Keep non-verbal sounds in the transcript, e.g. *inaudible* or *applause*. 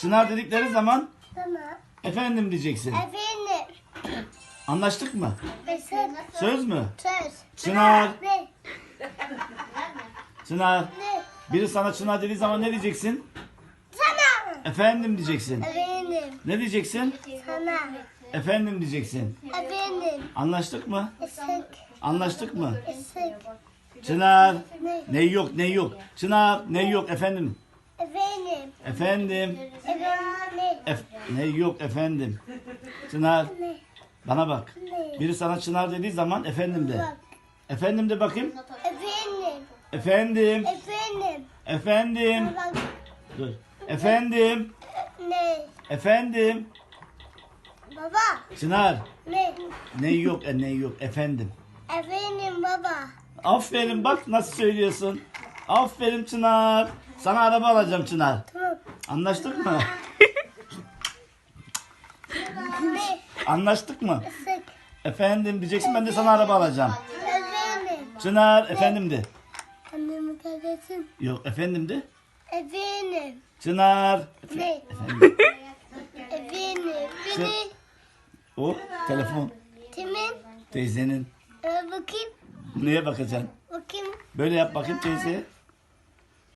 Çınar dedikleri zaman Tamam. efendim diyeceksin. Efendim. Anlaştık mı? Mesut. Söz mü? Söz. Çınar. Ne? Çınar. Ne? Biri sana Çınar dediği zaman ne diyeceksin? Sana. Efendim diyeceksin. Efendim. Ne diyeceksin? Sana. Efendim diyeceksin. Efendim. Anlaştık mı? Isık. Anlaştık mı? Isık. Çınar. Ne? Ne yok ne yok. Çınar ne yok efendim. Efendim. Efendim. Ef ne yok efendim. Çınar bana bak. Biri sana Çınar dediği zaman efendim de. Efendim de bakayım. Efendim. Efendim. Efendim. Efendim. Dur. Efendim. Ne? Efendim. Baba. Çınar. Ne? Ne yok e, ne yok efendim. Efendim baba. Aferin bak nasıl söylüyorsun. Aferin Çınar. Sana araba alacağım Çınar. Tamam. Anlaştık mı? *laughs* Anlaştık mı? Efendim diyeceksin ben de sana araba alacağım. Efendim. Çınar efendim de. Annemi kardeşim. Yok efendim de. Efendim. Çınar. Ne? Efendim. Efendim. Beni O telefon kimin? teyzenin. Ee, bakayım. Neye bakacaksın? Bakayım. Böyle yap bakayım teyzeye.